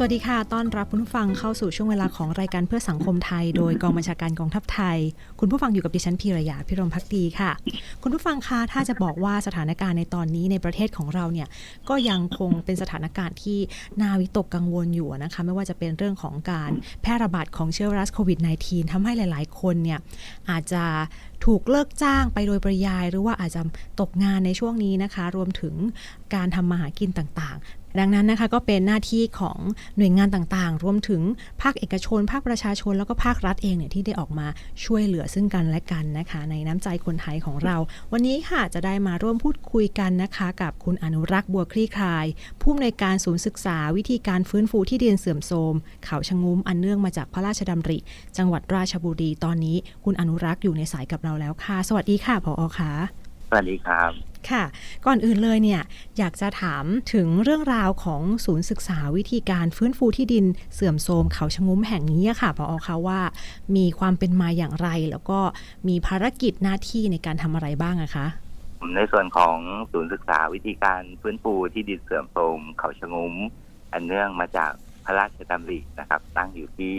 สวัสดีค่ะ ต้อนรับคุณผู้ฟังเข้าสู่ช่วงเวลาของรายการเพื่อสังคมไทย โดยกองบัญชาการกองทัพไทย คุณผู้ฟังอยู่กับดิฉันพีรยาพิรมพักดีค่ะ คุณผู้ฟังคะถ้าจะบอกว่าสถานการณ์ในตอนนี้ในประเทศของเราเนี่ยก็ยังคงเป็นสถานการณ์ที่น่าวิตกกังวลอยู่นะคะ ไม่ว่าจะเป็นเรื่องของการแพร่ระบาดของเชื้อไวรัสโควิด -19 ทำให้หลาย ๆ คนเนี่ยอาจจะถูกเลิกจ้างไปโดยปริยาย หรือว่าอาจจะตกงานในช่วงนี้นะคะ รวมถึงการทำมาหากินต่างๆ ดังนั้นนะคะก็เป็นหน้าที่ของหน่วยงานต่างๆ รวมถึงภาคเอกชน ภาคประชาชน แล้วก็ภาครัฐเองเนี่ยที่ได้ออกมาช่วยเหลือซึ่งกันและกันนะคะ ในน้ำใจคนไทยของเรา วันนี้ค่ะจะได้มาร่วมพูดคุยกันนะคะ กับคุณอนุรักษ์บัวคลี่คลาย ผู้อำนวยการศูนย์ศึกษาวิธีการฟื้นฟูที่ดินเสื่อมโทรมเขาชะงุ้มอันเนื่องมาจากพระราชดำริ จังหวัดราชบุรีตอนนี้ คุณอนุรักษ์อยู่ในสายกับเราแล้วค่ะ สวัสดีค่ะผอค่ะ สวัสดีครับ ค่ะ ก่อนอื่นเลยเนี่ยอยากจะถามถึงเรื่องราวของศูนย์ศึกษาวิธีการฟื้นฟูที่ดินเสื่อมโทรมเขาชะงุ้มแห่งนี้อะค่ะพอคะว่า มีความเป็นมาอย่างไร แล้วก็มีภารกิจหน้าที่ในการทำอะไรบ้างอะคะในส่วนของศูนย์ศึกษาวิธีการฟื้นฟูที่ดินเสื่อมโทรมเขาชะงุ้ม อันเนื่องมาจากพระราชดำรินะครับ ตั้งอยู่ที่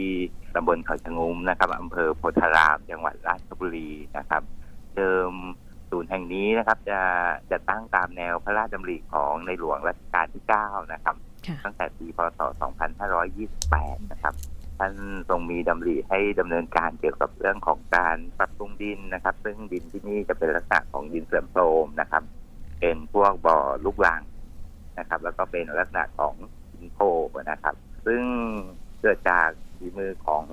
ตำบลเขาชะงุ้มนะครับอำเภอโพธาราม จังหวัดราชบุรีนะครับ เดิม ศูนย์แห่งนี้นะครับ จะจะตั้งตามแนวพระราชดำริของในหลวงรัชกาลที่ 9 นะครับค่ะตั้งแต่ปีพศ 2528 นะครับ ท่านทรงมีดำริให้ดำเนินการเกี่ยวกับเรื่องของการปรับปรุงดินนะครับ ซึ่งดินที่นี่จะเป็นลักษณะของดินเสื่อมโทรมนะครับ เป็นพวกบ่อลูกรังนะครับ แล้วก็เป็นลักษณะของดินโพนะครับ ซึ่งเกิดจากฝีมือของ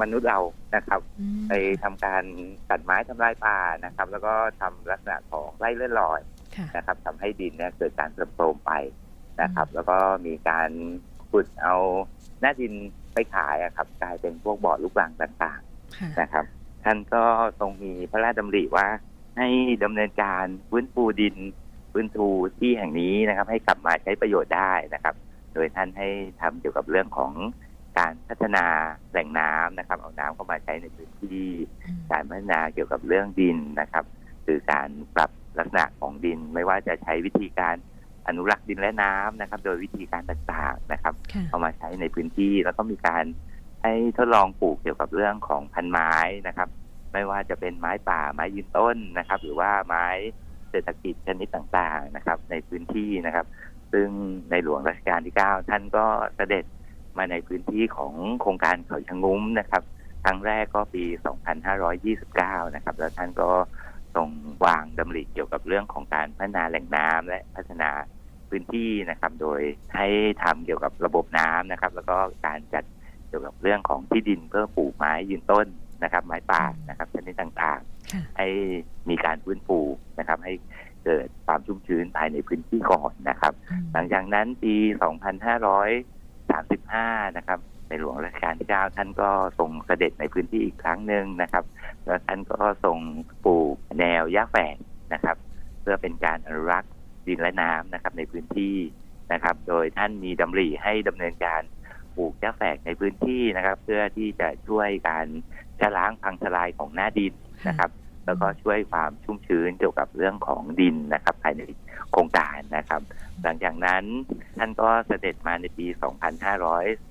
มนุษย์เรานะครับอืมไปทำการตัดไม้ทำลายป่านะครับ แล้วก็ทำลักษณะของไร่เลื่อนลอยค่ะนะครับทำให้ดินเนี่ยเกิดการเสื่อมโทรมไปนะครับ แล้วก็มีการขุดเอาหน้าดินไปขายอะครับ กลายเป็นพวกบ่อลูกรังต่างค่ะๆนะครับ ท่านก็ทรงมีพระราชดำริว่าให้ดำเนินการฟื้นฟูดินฟื้นฟูที่แห่งนี้นะครับ ให้กลับมาใช้ประโยชน์ได้นะครับ โดยท่านให้ทำเกี่ยวกับเรื่องของ การพัฒนาแหล่งน้ำนะครับ เอาน้ำเข้ามาใช้ในพื้นที่อืมการพัฒนาเกี่ยวกับเรื่องดินนะครับ คือการปรับลักษณะของดิน ไม่ว่าจะใช้วิธีการอนุรักษ์ดินและน้ำนะครับ โดยวิธีการต่างๆนะครับ ค่ะ เอามาใช้ในพื้นที่แล้วก็มีการให้ทดลองปลูกเกี่ยวกับเรื่องของพันไม้นะครับ ไม่ว่าจะเป็นไม้ป่าไม้ยืนต้นนะครับ หรือว่าไม้เศรษฐกิจชนิดต่างๆนะครับ ในพื้นที่นะครับ ซึ่งในหลวงรัชกาลที่ 9 ท่านก็เสด็จ มาในพื้นที่ของโครงการเขาชะงุ้มนะครับครั้งแรกก็ปี 2529 นะครับ แล้วท่านก็ทรงวางดำริเกี่ยวกับเรื่องของการพัฒนาแหล่งน้ำและพัฒนาพื้นที่นะครับ โดยให้ทำเกี่ยวกับระบบน้ำนะครับ แล้วก็การจัดเกี่ยวกับเรื่องของที่ดินเพื่อปลูกไม้ยืนต้นนะครับ ไม้ป่านะครับชนิดต่างค่ะๆให้มีการฟื้นฟูนะครับ ให้เกิดความชุ่มชื้นภายในพื้นที่ก่อนนะครับอืมหลังจากนั้นปี 2535 นะครับ ในหลวงรัชกาลที่9ท่านก็ทรงเสด็จในพื้นที่อีกครั้งหนึ่งนะครับ แล้วท่านก็ทรงปลูกแนวหญ้าแฝกนะครับ เพื่อเป็นการอนุรักษ์ดินและน้ำนะครับในพื้นที่นะครับ โดยท่านมีดำริให้ดำเนินการปลูกหญ้าแฝกในพื้นที่นะครับ เพื่อที่จะช่วยการชะล้างพังทลายของหน้าดินนะครับ แล้วก็ช่วยความชุ่มชื้นเกี่ยวกับเรื่องของดินนะครับภายในโครงการนะครับ หลังจากนั้นท่านก็เสด็จมาในปี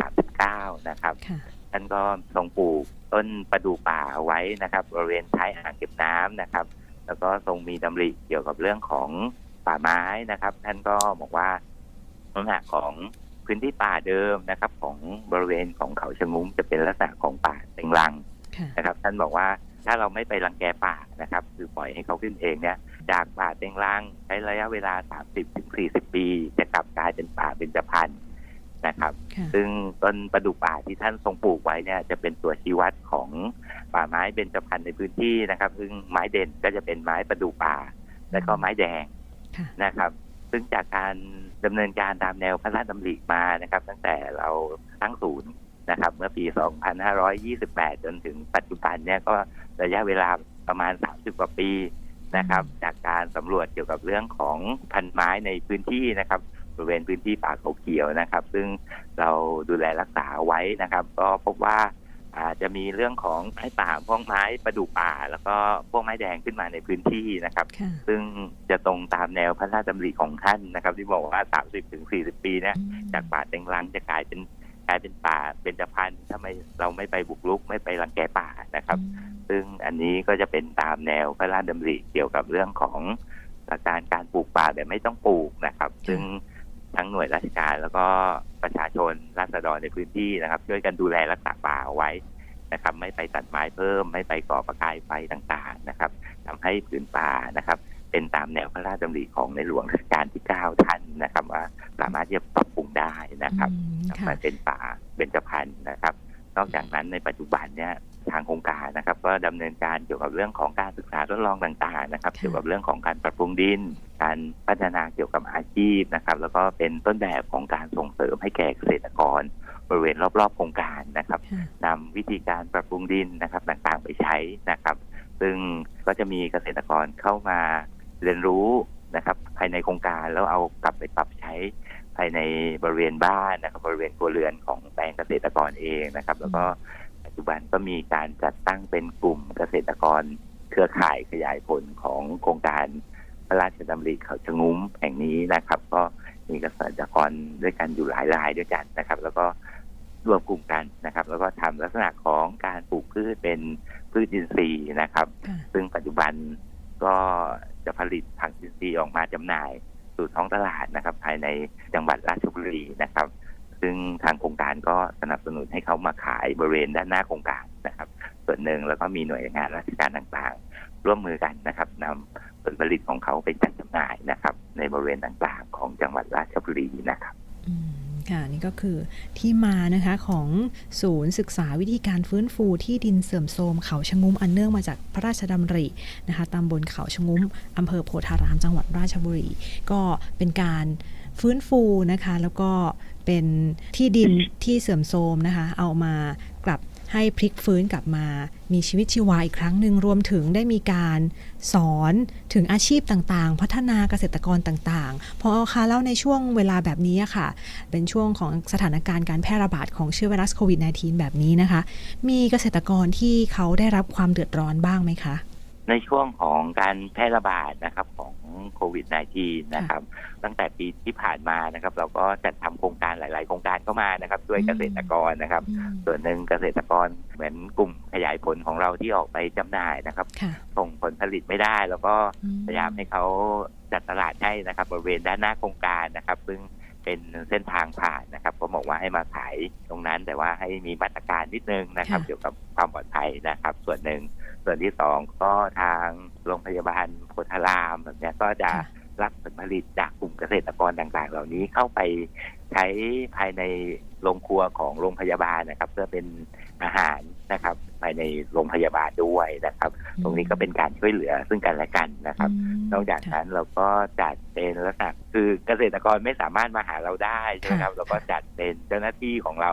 2539 นะครับค่ะท่านก็ทรงปลูกต้นประดู่ป่าเอาไว้นะครับบริเวณท้ายอ่างเก็บน้ำนะครับ แล้วก็ทรงมีดำริเกี่ยวกับเรื่องของป่าไม้นะครับ ท่านก็บอกว่าลักษณะของพื้นที่ป่าเดิมนะครับ ของบริเวณของเขาชะงุ้มจะเป็นลักษณะของป่าเต็งรังค่ะนะครับ ท่านบอกว่า ถ้าเราไม่ไปรังแกป่านะครับ คือปล่อยให้เขาขึ้นเองเนี่ย จากป่าเต็งรังใช้ระยะเวลา 30ถึง40 ปี จะกลับกลายเป็นป่าเบญจพรรณนะครับค่ะซึ่งต้นประดู่ป่าที่ท่านทรงปลูกไว้เนี่ยจะเป็นตัวชี้วัดของป่าไม้เบญจพรรณในพื้นที่นะครับ ซึ่งไม้เด่นก็จะเป็นไม้ประดู่ป่า และก็ไม้แดงค่ะนะครับ ซึ่งจากการดำเนินการตามแนวพระราชดำริมานะครับ ตั้งแต่เราตั้งศูนย์ นะครับ เมื่อปี 2528 จนถึงปัจจุบันเนี่ยก็ระยะเวลาประมาณ 30 กว่าปีนะครับ จากการสำรวจเกี่ยวกับเรื่องของพันไม้ในพื้นที่นะครับบริเวณพื้นที่ป่าเขาเขียวนะครับ ซึ่งเราดูแลรักษาไว้นะครับ ก็พบว่าอาจจะมีเรื่องของไม้ป่าพวกไม้ประดู่ป่า แล้วก็พวกไม้แดงขึ้นมาในพื้นที่นะครับค่ะซึ่งจะตรงตามแนวพระราชดำริของท่านนะครับ ที่บอกว่า 30ถึง40 ปีเนี่ยจากป่าเต็งรังจะกลายเป็น กลายเป็นป่าเป็นจพันธุ์ถ้าไม่เราไม่ไปบุกรุกไม่ไปรังแกป่านะครับ ซึ่งอันนี้ก็จะเป็นตามแนวพระราชดำริเกี่ยวกับเรื่องของการการปลูกป่าแบบไม่ต้องปลูกนะครับ ซึ่งทั้งหน่วยราชการแล้วก็ประชาชนราษฎรในพื้นที่นะครับ ช่วยกันดูแลรักษาป่าเอาไว้นะครับ ไม่ไปตัดไม้เพิ่ม ไม่ไปก่อประกายไฟต่างๆนะครับทำให้ผืนป่านะครับ เป็นตามแนวพระราชดำริของในหลวงรัชกาลที่ 9 ท่านนะครับ ว่าสามารถที่จะปรับปรุงได้นะครับอืมค่ะมันเป็นป่าเบญจพรรณนะครับ นอกจากนั้นในปัจจุบันเนี่ยทางโครงการนะครับ ก็ดำเนินการเกี่ยวกับเรื่องของการศึกษาทดลองต่างๆนะครับค่ะเกี่ยวกับเรื่องของการปรับปรุงดิน การพัฒนาเกี่ยวกับอาชีพนะครับ แล้วก็เป็นต้นแบบของการส่งเสริมให้แก่เกษตรกรบริเวณรอบๆโครงการนะครับค่ะนำวิธีการปรับปรุงดินนะครับต่างๆไปใช้นะครับ ซึ่งก็จะมีเกษตรกรเข้ามา เรียนรู้นะครับ ภายในโครงการแล้วเอากลับไปปรับใช้ภายในบริเวณบ้านนะครับ บริเวณครัวเรือนของแปลงเกษตรกรเองนะครับ แล้วก็ปัจจุบันก็มีการจัดตั้งเป็นกลุ่มเกษตรกร เครือข่ายขยายผลของโครงการพระราชดำริเขาชะงุ้มแห่งนี้นะครับ ก็มีเกษตรกรด้วยกันอยู่หลายรายด้วยกันนะครับ แล้วก็รวมกลุ่มกันนะครับ แล้วก็ทำลักษณะของการปลูกพืชเป็นพืชอินทรีย์นะครับค่ะซึ่งปัจจุบัน ก็จะผลิตผักอินทรีย์ออกมาจำหน่ายสู่ท้องตลาดนะครับ ภายในจังหวัดราชบุรีนะครับ ซึ่งทางโครงการก็สนับสนุนให้เขามาขายบริเวณด้านหน้าโครงการนะครับ ส่วนหนึ่งแล้วก็มีหน่วยงานราชการต่างๆ ร่วมมือกันนะครับนำผลผลิตของเขาไปจัดจำหน่ายนะครับ ในบริเวณต่างๆ ของจังหวัดราชบุรีนะครับ ค่ะนี่ก็คือที่มานะคะของศูนย์ศึกษาวิธีการฟื้นฟูที่ดินเสื่อมโทรมเขาชะงุ้มอันเนื่องมาจากพระราชดำรินะคะตำบลเขาชะงุ้มอำเภอโพธารามจังหวัดราชบุรี ก็เป็นการฟื้นฟูนะคะ แล้วก็เป็นที่ดินที่เสื่อมโทรมนะคะ เอามากลับ ให้พลิกฟื้นกลับมา มีชีวิตชีวาอีกครั้งหนึ่งรวมถึงได้มีการสอนถึงอาชีพต่างๆ พัฒนาเกษตรกรต่างๆ พอคะแล้วในช่วงเวลาแบบนี้ค่ะ เป็นช่วงของสถานการณ์การแพร่ระบาดของเชื้อไวรัสโควิด -19 แบบนี้นะคะ มีเกษตรกรที่เขาได้รับความเดือดร้อนบ้างไหมคะ ในช่วงของการแพร่ระบาดนะครับของโควิด -19 นะครับ ตั้งแต่ปีที่ผ่านมานะครับ เราก็จัดทำโครงการหลาย ๆ โครงการเข้ามานะครับช่วยเกษตรกรนะครับ ส่วนหนึ่งเกษตรกรเหมือนกลุ่มขยายผลของเราที่ออกไปจำหน่ายนะครับค่ะส่งผลผลิตไม่ได้ แล้วก็พยายามให้เขาจัดตลาดให้นะครับบริเวณด้านหน้าโครงการนะครับ ซึ่งเป็นเส้นทางผ่านนะครับ ก็บอกว่าให้มาขายตรงนั้นแต่ว่าให้มีมาตรการนิดนึงนะครับค่ะเกี่ยวกับความปลอดภัยนะครับ ส่วนหนึ่ง ส่วนที่สองก็ทางโรงพยาบาลโพธารามแบบเนี้ยก็จะค่ะรับผลผลิตจากกลุ่มเกษตรกรต่างๆ เหล่านี้เข้าไปใช้ภายในโรงครัวของโรงพยาบาลนะครับ เพื่อเป็นอาหารนะครับ ภายในโรงพยาบาลด้วยนะครับ ตรงนี้ก็เป็นการช่วยเหลือซึ่งกันและกันนะครับ นอกจากนั้นเราก็จัดเป็นลักษณะคือเกษตรกรไม่สามารถมาหาเราได้ใช่ไหมครับค่ะเราก็จัดเป็นเจ้าหน้าที่ของเรา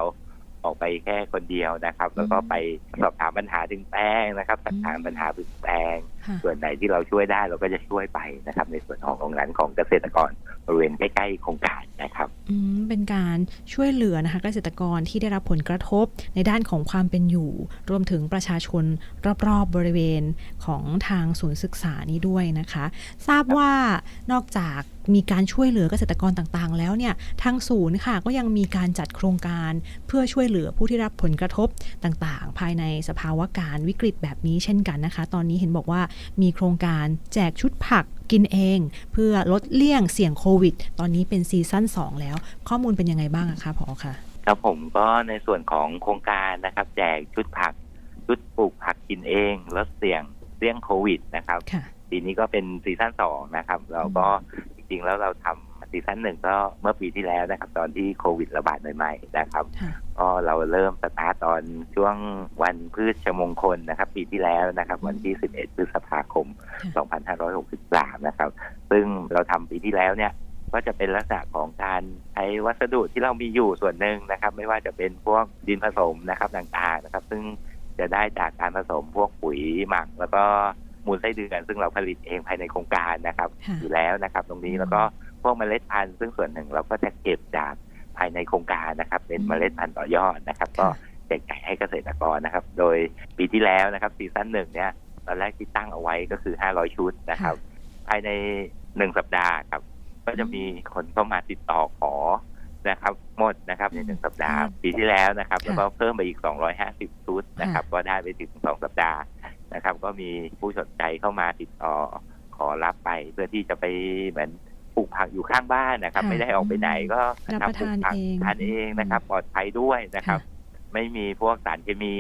ออกไปแค่คนเดียวนะครับ แล้วก็ไปสอบถามปัญหาถึงแปลงนะครับสักถามปัญหาถึงแปลงค่ะ ส่วนไหนที่เราช่วยได้เราก็จะช่วยไปนะครับ ในส่วนของตรงนั้นของเกษตรกรบริเวณใกล้ๆโครงการนะครับอืมเป็นการช่วยเหลือนะคะเกษตรกรที่ได้รับผลกระทบในด้านของความเป็นอยู่ รวมถึงประชาชนรอบๆบริเวณของทางศูนย์ศึกษานี้ด้วยนะคะ ทราบว่านอกจากมีการช่วยเหลือเกษตรกรต่างๆ แล้วเนี่ยทางศูนย์ค่ะก็ยังมีการจัดโครงการเพื่อช่วยเหลือผู้ที่รับผลกระทบต่างๆ ภายในสภาวะการวิกฤตแบบนี้เช่นกันนะคะ ตอนนี้เห็นบอกว่ามีโครงการแจกชุดผักกินเอง เพื่อลดเลี่ยงเสี่ยงโควิด ตอนนี้เป็นซีซั่น2 แล้ว ข้อมูลเป็นยังไงบ้างอะคะพอคะครับผมก็ในส่วนของโครงการนะครับ แจกชุดผัก ชุดปลูกผักกินเองลดเสี่ยงเสี่ยงโควิดนะครับค่ะปีนี้ก็เป็นซีซั่นสองนะครับ เราก็จริงๆแล้วเราทำ ซีซั่นหนึ่งก็เมื่อปีที่แล้วนะครับ ตอนที่โควิดระบาดใหม่ๆนะครับค่ะก็เราเริ่มสตาร์ตตอนช่วงวันพืชมงคลนะครับ ปีที่แล้วนะครับ วันที่ 11 พฤษภาคม 2563 นะครับ ซึ่งเราทำปีที่แล้วเนี่ยก็จะเป็นลักษณะของการใช้วัสดุที่เรามีอยู่ส่วนหนึ่งนะครับ ไม่ว่าจะเป็นพวกดินผสมนะครับต่างๆนะครับ ซึ่งจะได้จากการผสมพวกปุ๋ยหมัก แล้วก็มูลไส้เดือน ซึ่งเราผลิตเองภายในโครงการนะครับค่ะอยู่แล้วนะครับ ตรงนี้อืมแล้วก็พ วกเมล็ดพันธุ์ซึ่งส่วนหนึ่งเราก็จะเก็บจากภายในโครงการนะครับ เป็นอืมเมล็ดพันธุ์ต่อยอดนะครับ ก็ค่ะแจกจ่ายให้เกษตรกรนะครับ โดยปีที่แล้วนะครับซีซั่นหนึ่งเนี่ยตอนแรกที่ตั้งเอาไว้ก็คือ 500 ชุดนะครับ ภายในหนึ่งสัปดาห์ครับ ก็จะมีคนเข้ามาติดต่อขอนะครับ หมดนะครับในหนึ่งสัปดาห์ ปีที่แล้วนะครับ แล้วก็เพิ่มไปอีก 250 ชุดนะครับ ก็ได้ไปถึงสองสัปดาห์นะครับ ก็มีผู้สนใจเข้ามาติดต่อขอรับไปเพื่อที่จะไปเหมือน ปลูกผักอยู่ข้างบ้านนะครับ ค่ะไม่ได้ออกไปไหนก็รับประทานปลูกผักเองทานเองนะครับ ปลอดภัยด้วยนะครับไม่มีพวกสารเคมี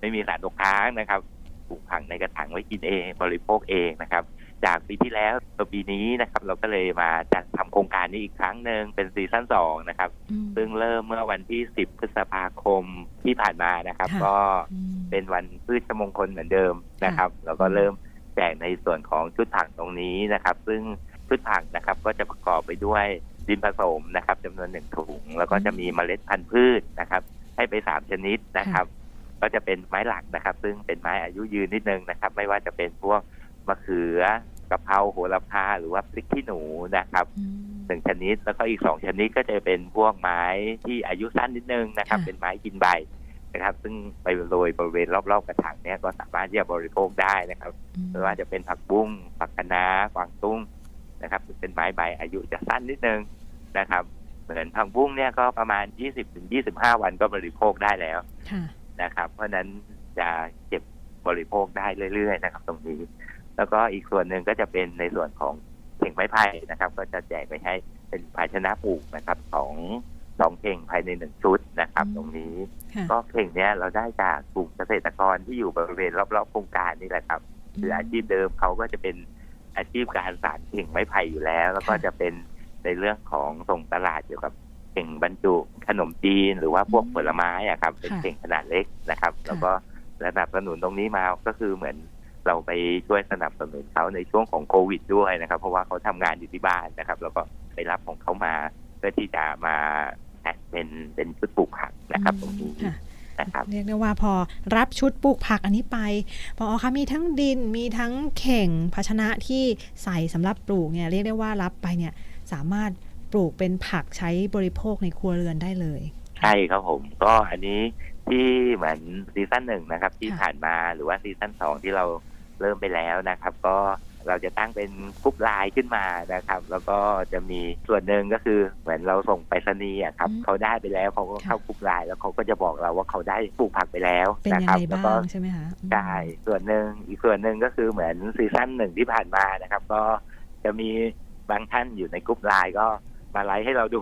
ไม่มีสารตกค้างนะครับปลูกผักในกระถางไว้กินเอง บริโภคเองนะครับ จากปีที่แล้วตัวปีนี้นะครับ เราก็เลยมาจัดทำโครงการนี้อีกครั้งหนึ่งเป็นซีซั่นสองนะครับ อืม ซึ่งเริ่มเมื่อวันที่ 10 พฤษภาคมที่ผ่านมานะครับ ค่ะ ก็อืม เป็นวันพืชมงคลเหมือนเดิมนะครับ แล้วก็เริ่มแจกในส่วนของชุดผักตรงนี้นะครับ ซึ่ง ชุดผักนะครับ ก็จะประกอบไปด้วยดินผสมนะครับจำนวนหนึ่งถุง แล้วก็จะมีเมล็ดพันธุ์พืชนะครับ ให้ไปสามชนิดนะครับ ก็จะเป็นไม้หลักนะครับ ซึ่งเป็นไม้อายุยืนนิดนึงนะครับ ไม่ว่าจะเป็นพวกมะเขือกะเพราโหระพาหรือว่าพริกขี้หนูนะครับอืมหนึ่งชนิดแล้วก็อีกสองชนิดก็จะเป็นพวกไม้ที่อายุสั้นนิดนึงนะครับค่ะเป็นไม้กินใบนะครับ ซึ่งไปโรยบริเวณรอบๆกระถางเนี้ยก็สามารถที่จะบริโภคได้นะครับอืมไม่ว่าจะเป็นผักบุ้งผักคะน้ากวางตุ้ง นะครับซึ่งเป็นไม้ใบอายุจะสั้นนิดนึงนะครับ เหมือนผักบุ้งเนี่ยก็ประมาณ 20-25 วันก็บริโภคได้แล้วค่ะนะครับ เพราะฉะนั้นจะเก็บบริโภคได้เรื่อยๆ นะครับ ตรงนี้ แล้วก็อีกส่วนหนึ่งก็จะเป็นในส่วนของเข่งไม้ไผ่นะครับ ก็จะแจกไปให้เป็นภาชนะปลูกนะครับสองสองเข่งภายในหนึ่งชุดนะครับอืมตรงนี้ค่ะก็เข่งเนี้ยเราได้จากกลุ่มเกษตรกรที่อยู่บริเวณรอบๆโครงการนี่แหละครับคืออาชีพเดิมเขาก็จะเป็น อาชีพการสานเข่งไม้ไผ่อยู่แล้ว แล้วก็จะเป็นในเรื่องของส่งตลาดเกี่ยวกับเข่งบรรจุขนมจีนหรือว่าพวกผลไม้อะครับ เป็นเข่งขนาดเล็กนะครับ แล้วก็สนับสนุนตรงนี้มาก็คือเหมือนเราไปช่วยสนับสนุนเขาในช่วงของโควิดด้วยนะครับ เพราะว่าเขาทำงานอยู่ที่บ้านนะครับ แล้วก็ไปรับของเขามาเพื่อที่จะมาแพ็คเป็นเป็นชุดปลูกผักนะครับตรงนี้ค่ะ นะครับเรียกได้ว่าพอรับชุดปลูกผักอันนี้ไปพอคะมีทั้งดินมีทั้งเข่งภาชนะที่ใส่สำหรับปลูกเนี่ยเรียกได้ว่ารับไปเนี่ยสามารถปลูกเป็นผักใช้บริโภคในครัวเรือนได้เลย ใช่ครับผมก็อันนี้ที่เหมือนซีซั่นหนึ่งนะครับ ที่ค่ะผ่านมาหรือว่าซีซั่นสองที่เราเริ่มไปแล้วนะครับ ก็ เราจะตั้งเป็นกรุ๊ปไลน์ขึ้นมานะครับ แล้วก็จะมีส่วนหนึ่งก็คือเหมือนเราส่งไปรษณีย์อะครับอืมเขาได้ไปแล้วเขาก็ค่ะเข้ากรุ๊ปไลน์แล้วเขาก็จะบอกเราว่าเขาได้ปลูกผักไปแล้วเป็นนะยังครับไงแล้วบ้าก็งใช่ไหมคะอืมใช่ส่วนหนึ่งอีกส่วนหนึ่งก็คือเหมือนซีซั่นหนึ่งที่ผ่านมานะครับ ก็จะมีบางท่านอยู่ในกลุ่มไลน์ก็มาไลฟ์ให้เราดู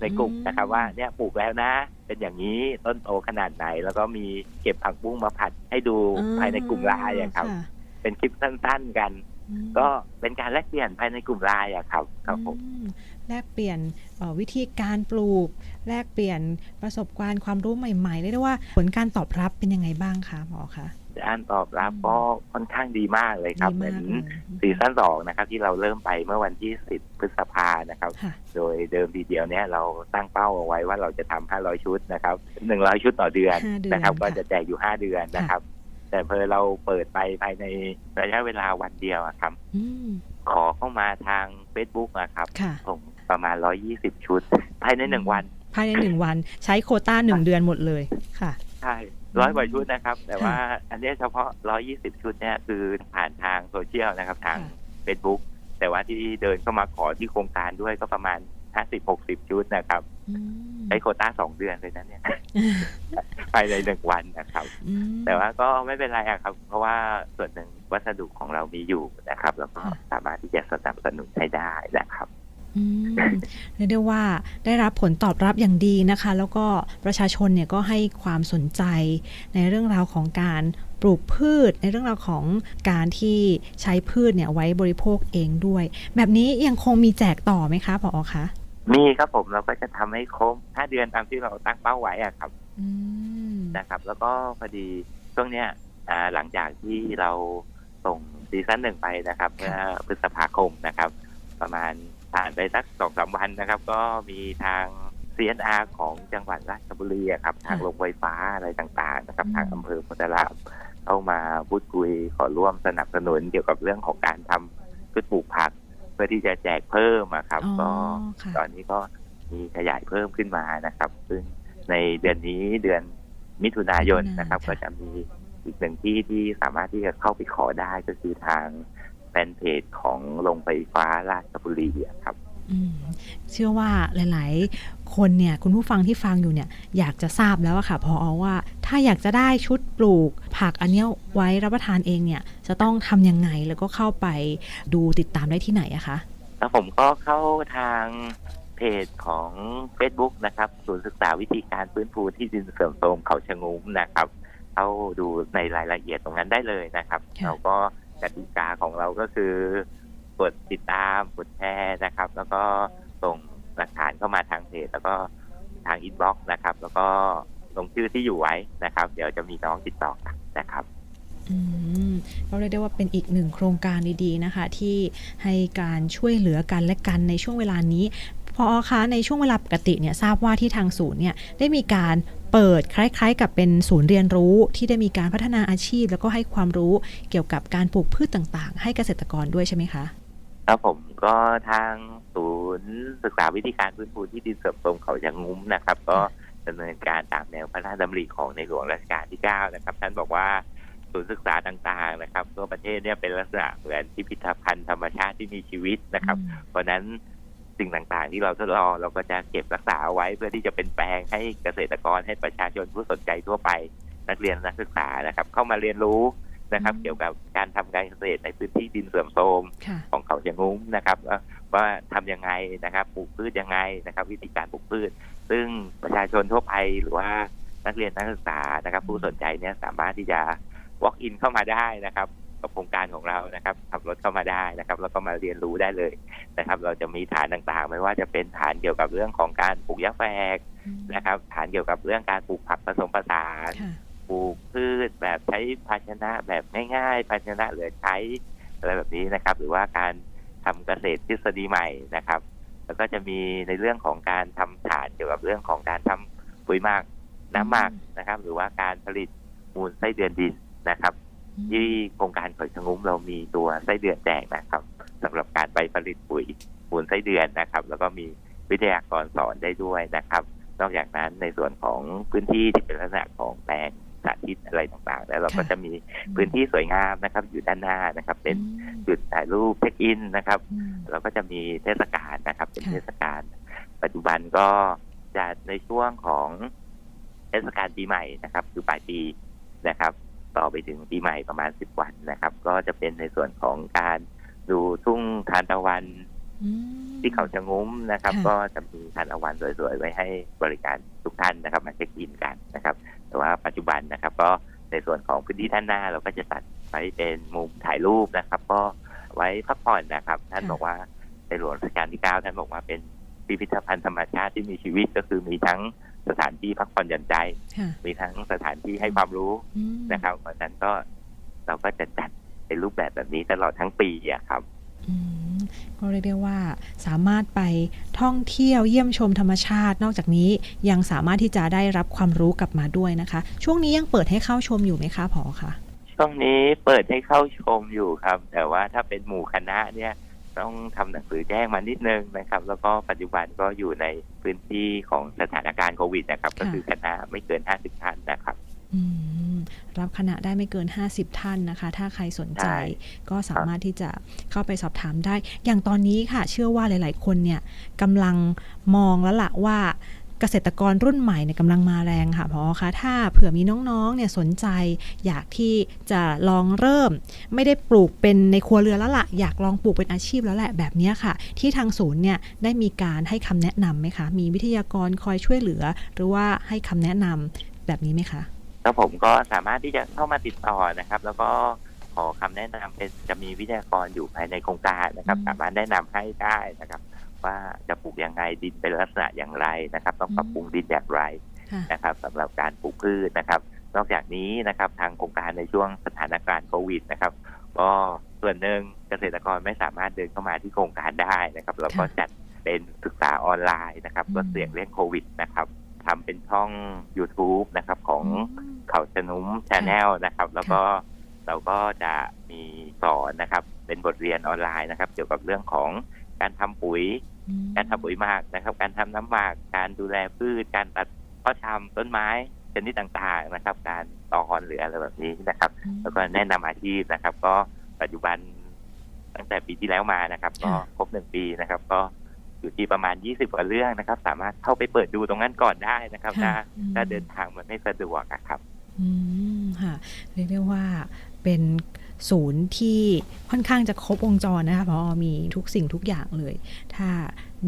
ในกลุ่มนะครับว่าเนี่ยปลูกแล้วนะ เป็นอย่างนี้ต้นโตขนาดไหน แล้วก็มีเก็บผักบุ้งมาผัดให้ดูอ่ภายในกลุ่มไลน์อะครับะเป็นคลิปสั้นๆกันอืม ก็เป็นการแลกเปลี่ยนภายในกลุ่มไลน์อะครับครับผมอืมแลกเปลี่ยนเอ่อวิธีการปลูก แลกเปลี่ยนประสบการณ์ความรู้ใหม่ๆเรียกได้ว่าผลการตอบรับเป็นยังไงบ้างคะหมอคะด้านตอบรับอืมก็ค่อนข้างดีมากเลยครับดีเหมืมาอนกเลยซีซั่นสองนะครับ ที่เราเริ่มไปเมื่อวันที่10พฤษภานะครับค่ะโดยเดิมทีเดียวเนี่ยเราตั้งเป้าเอาไว้ว่าเราจะทำ500ชุดนะครับ100ชุดต่อเดือนห้าเดือนนะครับค่ะก็จะแจกอยู่5เดือนนะครับ แต่เพอเราเปิดไปภายในระยะเวลาวันเดียวอะครับอืมขอเข้ามาทาง Facebook นะครับค่ะผมประมาณ120ชุด ภายในหนึ่งวัน ภายในหนึ่งวัน ใช้โควต้าหนึ่งเดือนหมดเลยค่ะใช่ร้อยกว่าชุดนะครับ แต่ค่ะว่าอันเนี้ยเฉพาะ120ชุดเนี่ยคือผ่านทางโซเชียลนะครับ ทางค่ะ Facebook แต่ว่าที่เดินเข้ามาขอที่โครงการด้วยก็ประมาณ50-60ชุดนะครับอืมใช้โควต้าสองเดือนเลยนะเนี่ย ภายในหนึ่งวันนะครับ อืมแต่ว่าก็ไม่เป็นไรอะครับ เพราะว่าส่วนหนึ่งวัสดุของเรามีอยู่นะครับ แล้วก็ค่ะสามารถที่จะสนับสนุนให้ได้นะครับ อืมเรียกได้ว่าได้รับผลตอบรับอย่างดีนะคะ แล้วก็ประชาชนเนี่ยก็ให้ความสนใจในเรื่องราวของการปลูกพืช ในเรื่องราวของการที่ใช้พืชเนี่ยไว้บริโภคเองด้วย แบบนี้ยังคงมีแจกต่อไหมคะผอคะ มีครับผมเราก็จะทำให้ครบห้าเดือนตามที่เราตั้งเป้าไว้อะครับ อืมนะครับ แล้วก็พอดีช่วงเนี้ยอ่าหลังจากที่เราส่งซีซั่นหนึ่งไปนะครับเมื่อพฤษภาคมนะครับ ประมาณผ่านไปสักสองสามวันนะครับ ก็มีทาง CNR ของจังหวัดราชบุรีอะครับ ทางโรงไฟฟ้าอะไรต่างๆ นะครับ ทางอำเภอโพธารามเข้ามาพูดคุยขอร่วมสนับสนุนเกี่ยวกับเรื่องของการทำพืชปลูกผัก เพื่อที่จะแจกเพิ่มอะครับ อ๋อก็ค่ะ ตอนนี้ก็มีขยายเพิ่มขึ้นมานะครับ ซึ่ง ในเดือนนี้เดือนมิถุนายนมิถุนานะครับค่ะก็จะมีอีกหนึ่งที่ที่สามารถที่จะเข้าไปขอได้ก็คือทางแฟนเพจของโรงไฟฟ้าราชบุรีอะครับอืมเชื่อว่าหลาย ๆ คนเนี่ยคุณผู้ฟังที่ฟังอยู่เนี่ยอยากจะทราบแล้วอะค่ะพอว่า ถ้าอยากจะได้ชุดปลูกผักอันเนี้ยไว้รับประทานเองเนี่ย จะต้องทำยังไงแล้วก็เข้าไปดูติดตามได้ที่ไหนอะคะแล้วผมก็เข้าทาง เพจของ Facebook นะครับศูนย์ศึกษาวิธีการฟื้นฟูที่ดินเสื่อมโทรมเขาชะงุ้มนะครับเข้าดูในรายละเอียดตรงนั้นได้เลยนะครับค่ะเราก็กติกาของเราก็คือกดติดตามกดแชร์นะครับ แล้วก็ส่งหลักฐานเข้ามาทางเพจแล้วก็ทางอินบ็อกซ์นะครับ แล้วก็ลงชื่อที่อยู่ไว้นะครับ เดี๋ยวจะมีน้องติดต่อกลับนะครับอืมก็เรียกได้ว่าเป็นอีกหนึ่งโครงการดีๆนะคะ ที่ให้การช่วยเหลือกันและกันในช่วงเวลานี้ พอคะในช่วงเวลาปกติเนี่ยทราบว่าที่ทางศูนย์เนี่ยได้มีการเปิดคล้าย ๆ กับเป็นศูนย์เรียนรู้ที่ได้มีการพัฒนาอาชีพ แล้วก็ให้ความรู้เกี่ยวกับการปลูกพืชต่างๆ ให้เกษตรกรด้วยใช่ไหมคะ ครับผมก็ทางศูนย์ศึกษาวิธีการฟื้นฟูที่ดินเสื่อมโทรมเขาชะงุ้มนะครับ ก็ดำเนินการตามแนวพระราชดำริของในหลวงรัชกาลที่9นะครับท่านบอกว่าศูนย์ศึกษาต่างๆนะครับทั่วประเทศเนี่ยเป็นลักษณะเหมือนพิพิธภัณฑ์ธรรมชาติที่มีชีวิตนะครับ เพราะฉะนั้น สิ่งต่างๆ ที่เราทดลองเราก็จะเก็บรักษาเอาไว้เพื่อที่จะเป็นแปลงให้เกษตรกรให้ประชาชนผู้สนใจทั่วไป นักเรียนนักศึกษานะครับ เข้ามาเรียนรู้นะครับอืมเกี่ยวกับการทำการเกษตรในพื้นที่ดินเสื่อมโทรมค่ะของเขาเชียงงุ้มนะครับว่าว่าทำยังไงนะครับปลูกพืชยังไงนะครับ วิธีการปลูกพืช ซึ่งประชาชนทั่วไปหรือว่านักเรียนนักศึกษานะครับ ผู้สนใจเนี่ยสามารถที่จะ walk in เข้ามาได้นะครับ กับโครงการของเรานะครับขับรถเข้ามาได้นะครับ แล้วก็มาเรียนรู้ได้เลยนะครับ เราจะมีฐานต่างๆ ไม่ว่าจะเป็นฐานเกี่ยวกับเรื่องของการปลูกหญ้าแฝกนะครับ ฐานเกี่ยวกับเรื่องการปลูกผักผสมผสานค่ะปลูกพืชแบบใช้ภาชนะแบบง่าย ๆ ภาชนะเหลือใช้อะไรแบบนี้นะครับ หรือว่าการทำเกษตรทฤษฎีใหม่นะครับ แล้วก็จะมีในเรื่องของการทำฐานเกี่ยวกับเรื่องของการทำปุ๋ยหมักน้ำหมักนะครับ หรือว่าการผลิตมูลไส้เดือนดินนะครับ ที่โครงการข่อยชะงุ้มเรามีตัวไส้เดือนแดงนะครับสำหรับการไปผลิตปุ๋ยมูลไส้เดือนนะครับ แล้วก็มีวิทยากรสอนได้ด้วยนะครับ นอกจากนั้นในส่วนของพื้นที่ที่เป็นลักษณะของแปลงสาธิตอะไรต่างๆ แล้วเราก็ค่ะจะมีพื้นที่สวยงามนะครับ อยู่ด้านหน้านะครับ เป็นจุดถ่ายรูปเช็คอินนะครับอืมเราก็จะมีเทศกาลนะครับ เป็นค่ะเทศกาลปัจจุบันก็จะในช่วงของเทศกาลปีใหม่นะครับ คือปลายปีนะครับ ต่อไปถึงปีใหม่ประมาณสิบวันนะครับ ก็จะเป็นในส่วนของการดูทุ่งทานตะวันอืมที่เขาชะงุ้มนะครับค่ะก็จะมีทานตะวันสวยๆไว้ให้บริการทุกท่านนะครับมาเช็คอินกันนะครับ แต่ว่าปัจจุบันนะครับ ก็ในส่วนของพื้นที่ด้านหน้าเราก็จะตัดไว้เป็นมุมถ่ายรูปนะครับ ก็ไว้พักผ่อนนะครับ ท่านบอกว่าในหลวงรัชกาลที่เก้าท่านบอกว่าเป็นพิพิธภัณฑ์ธรรมชาติที่มีชีวิตก็คือมีทั้ง สถานที่พักผ่อนหย่อนใจค่ะมีทั้งสถานที่ให้ความรู้อืมนะครับเพราะฉะนั้นก็เราก็จะจัดเป็นรูปแบบแบบนี้ตลอดทั้งปีอะครับอืมก็เรียกได้ว่าสามารถไปท่องเที่ยวเยี่ยมชมธรรมชาติ นอกจากนี้ยังสามารถที่จะได้รับความรู้กลับมาด้วยนะคะ ช่วงนี้ยังเปิดให้เข้าชมอยู่ไหมคะผอคะช่วงนี้เปิดให้เข้าชมอยู่ครับ แต่ว่าถ้าเป็นหมู่คณะเนี่ย ต้องทำหนังสือแจ้งมานิดนึงนะครับ แล้วก็ปัจจุบันก็อยู่ในพื้นที่ของสถานการณ์โควิดนะครับ ก็คือคณะไม่เกิน 50 ท่านนะครับอืมรับคณะได้ไม่เกิน 50 ท่านนะคะ ถ้าใครสนใจใช่ก็สามารถที่จะเข้าไปสอบถามได้ อย่างตอนนี้ค่ะ เชื่อว่าหลาย ๆ คนเนี่ยกำลังมองแล้วล่ะว่า เกษตรกรรุ่นใหม่เนี่ยกำลังมาแรงค่ะพอคะถ้าเผื่อมีน้องๆเนี่ยสนใจ อยากที่จะลองเริ่ม ไม่ได้ปลูกเป็นในครัวเรือนแล้วล่ะอยากลองปลูกเป็นอาชีพแล้วแหละแบบนี้ค่ะ ที่ทางศูนย์เนี่ยได้มีการให้คำแนะนำไหมคะ มีวิทยากรคอยช่วยเหลือ หรือว่าให้คำแนะนำแบบนี้ไหมคะแล้วผมก็สามารถที่จะเข้ามาติดต่อนะครับ แล้วก็ขอคำแนะนำเป็นจะมีวิทยากรอยู่ภายในโครงการนะครับ สามารถแนะนำให้ได้นะครับ ว่าจะปลูกยังไงดินเป็นลักษณะอย่างไรนะครับ ต้องปรับปรุงดินอย่างไรค่ะนะครับสำหรับการปลูกพืชนะครับ นอกจากนี้นะครับทางโครงการในช่วงสถานการณ์โควิดนะครับ ก็ส่วนหนึ่งเกษตรกรไม่สามารถเดินเข้ามาที่โครงการได้นะครับเราก็ค่ะจัดเป็นศึกษาออนไลน์นะครับอืมก็เสี่ยงเรื่องโควิดนะครับทำเป็นช่อง YouTube นะครับของเขาชะนุ้มชาแนลนะครับ แล้วก็เราก็จะมีสอนนะครับ เป็นบทเรียนออนไลน์นะครับ เกี่ยวกับเรื่องของ การทำปุ๋ย การทำปุ๋ยหมักนะครับ การทำน้ำหมักการดูแลพืช การตัดเพาะชำต้นไม้ชนิดต่างๆนะครับ การตอนหรืออะไรแบบนี้นะครับ แล้วก็แนะนำอาชีพนะครับ ก็ปัจจุบันตั้งแต่ปีที่แล้วมานะครับ ก็ค่ะครบหนึ่งปีนะครับ ก็อยู่ที่ประมาณยี่สิบกว่าเรื่องนะครับ สามารถเข้าไปเปิดดูตรงนั้นก่อนได้นะครับ ถ้าค่ะอืมถ้าเดินทางมันไม่สะดวกอะครับ อืมค่ะเรียกได้ว่าเป็น ศูนย์ที่ค่อนข้างจะครบวงจรนะคะพราะมีทุกสิ่งทุกอย่างเลย ถ้า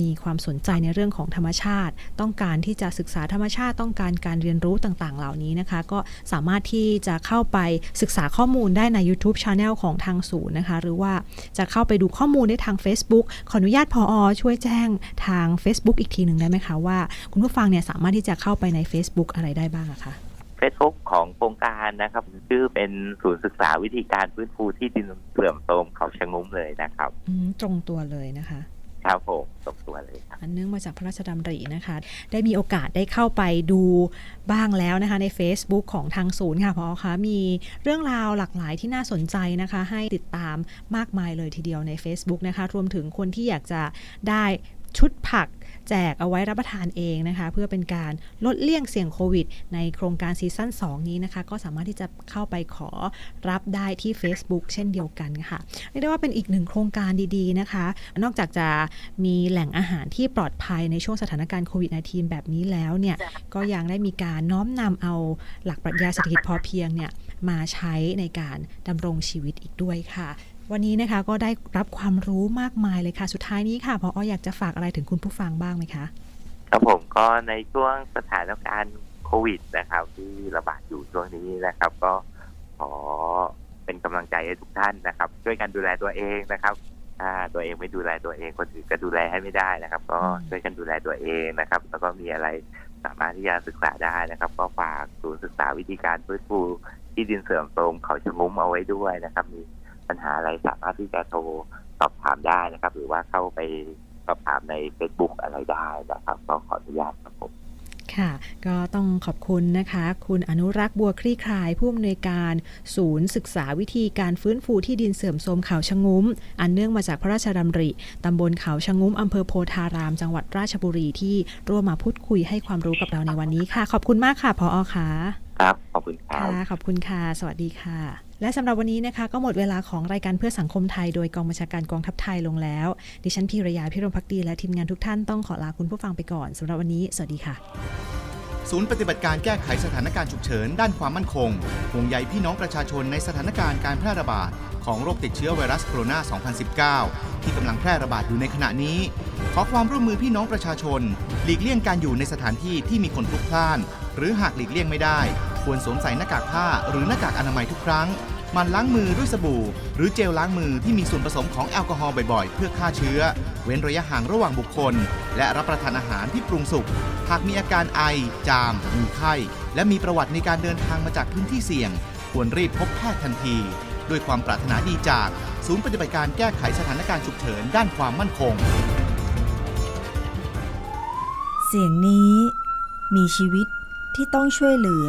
มีความสนใจในเรื่องของธรรมชาติ ต้องการที่จะศึกษาธรรมชาติต้องการการเรียนรู้ต่างๆ เหล่านี้นะคะ ก็สามารถที่จะเข้าไปศึกษาข้อมูลได้ใน YouTube Channel ของทางศูนย์นะคะ หรือว่าจะเข้าไปดูข้อมูลได้ทาง Facebook ขออนุญาตพออช่วยแจ้งทาง Facebook อีกทีหนึ่งได้ไหมคะว่า คุณผู้ฟังเนี่ยสามารถที่จะเข้าไปใน Facebook อะไรได้บ้างอะคะ เฟซบุ๊กของโครงการนะครับ ชื่อเป็นศูนย์ศึกษาวิธีการฟื้นฟูที่ดินเสื่อมโทรมเขาชะงุ้มเลยนะครับอืมตรงตัวเลยนะคะครับผมตกตัวเลยครับอันเนื่องมาจากพระราชดำรินะคะ ได้มีโอกาสได้เข้าไปดูบ้างแล้วนะคะ ใน Facebook ของทางศูนย์ค่ะพอคะมีเรื่องราวหลากหลายที่น่าสนใจนะคะ ให้ติดตามมากมายเลยทีเดียวใน Facebook นะคะ รวมถึงคนที่อยากจะได้ ชุดผักแจกเอาไว้รับประทานเองนะคะ เพื่อเป็นการลดเลี่ยงเสี่ยงโควิด ในโครงการซีซั่น2 นี้นะคะ ก็สามารถที่จะเข้าไปขอรับได้ที่ Facebook เช่นเดียวกันค่ะเรียกได้ว่าเป็นอีกหนึ่งโครงการดีๆนะคะ นอกจากจะมีแหล่งอาหารที่ปลอดภัยในช่วงสถานการณ์โควิด -19 แบบนี้แล้วเนี่ยก็ยังได้มีการน้อมนำเอาหลักปรัชญาเศรษฐกิจพอเพียงเนี่ยมาใช้ในการดำรงชีวิตอีกด้วยค่ะ วันนี้นะคะก็ได้รับความรู้มากมายเลยค่ะ สุดท้ายนี้ค่ะพอออยากจะฝากอะไรถึงคุณผู้ฟังบ้างไหมคะ ครับผมก็ในช่วงสถานการณ์โควิดนะครับ ที่ระบาดอยู่ช่วงนี้นะครับ ก็ขอเป็นกำลังใจให้ทุกท่านนะครับ ช่วยกันดูแลตัวเองนะครับถ้าตัวเองไม่ดูแลตัวเองคนอื่นก็ดูแลให้ไม่ได้นะครับ ก็อืมช่วยกันดูแลตัวเองนะครับ แล้วก็มีอะไรสามารถที่จะศึกษาได้นะครับ ก็ฝากศูนย์ศึกษาวิธีการฟื้นฟูที่ดินเสื่อมโทรมเขาชะงุ้มเอาไว้ด้วยนะครับ มี ปัญหาอะไรสามารถที่จะโทรสอบถามได้นะครับ หรือว่าเข้าไปสอบถามใน Facebook อะไรได้นะครับก็ขออนุญาตครับผมค่ะก็ต้องขอบคุณนะคะ คุณอนุรักษ์บัวคลี่คลาย ผู้อำนวยการศูนย์ศึกษาวิธีการฟื้นฟูที่ดินเสื่อมโทรมเขาชะงุ้ม อันเนื่องมาจากพระราชดำริ ตำบลเขาชะงุ้ม อำเภอโพธาราม จังหวัดราชบุรีที่ร่วมมาพูดคุยให้ความรู้กับเราในวันนี้ค่ะ ขอบคุณมากค่ะพออค่ะ ครับ ขอบคุณครับค่ะขอบคุณค่ะ สวัสดีค่ะ และสำหรับวันนี้นะคะ ก็หมดเวลาของรายการเพื่อสังคมไทย โดยกองบัญชาการกองทัพไทยลงแล้ว ดิฉันพีรยาพิรมพักดีและทีมงานทุกท่านต้องขอลาคุณผู้ฟังไปก่อนสำหรับวันนี้ สวัสดีค่ะ ศูนย์ปฏิบัติการแก้ไขสถานการณ์ฉุกเฉิน ด้านความมั่นคงห่วงใยพี่น้องประชาชนในสถานการณ์การแพร่ระบาดของโรคติดเชื้อไวรัสโคโรนา 2019 ที่กำลังแพร่ระบาดอยู่ในขณะนี้ ขอความร่วมมือพี่น้องประชาชน หลีกเลี่ยงการอยู่ในสถานที่ที่มีคนพลุกพล่าน หรือหากหลีกเลี่ยงไม่ได้ ควรสวมใส่หน้ากากผ้าหรือหน้ากากอนามัยทุกครั้ง มันล้างมือด้วยสบู่ หรือเจลล้างมือที่มีส่วนผสมของแอลกอฮอล์บ่อยๆ เพื่อฆ่าเชื้อ เว้นระยะห่างระหว่างบุคคล และรับประทานอาหารที่ปรุงสุก หากมีอาการไอ จาม มีไข้ และมีประวัติในการเดินทางมาจากพื้นที่เสี่ยง ควรรีบพบแพทย์ทันที ด้วยความปรารถนาดีจาก ศูนย์ปฏิบัติการแก้ไขสถานการณ์ฉุกเฉินด้านความมั่นคง เสียงนี้มีชีวิตที่ต้องช่วยเหลือ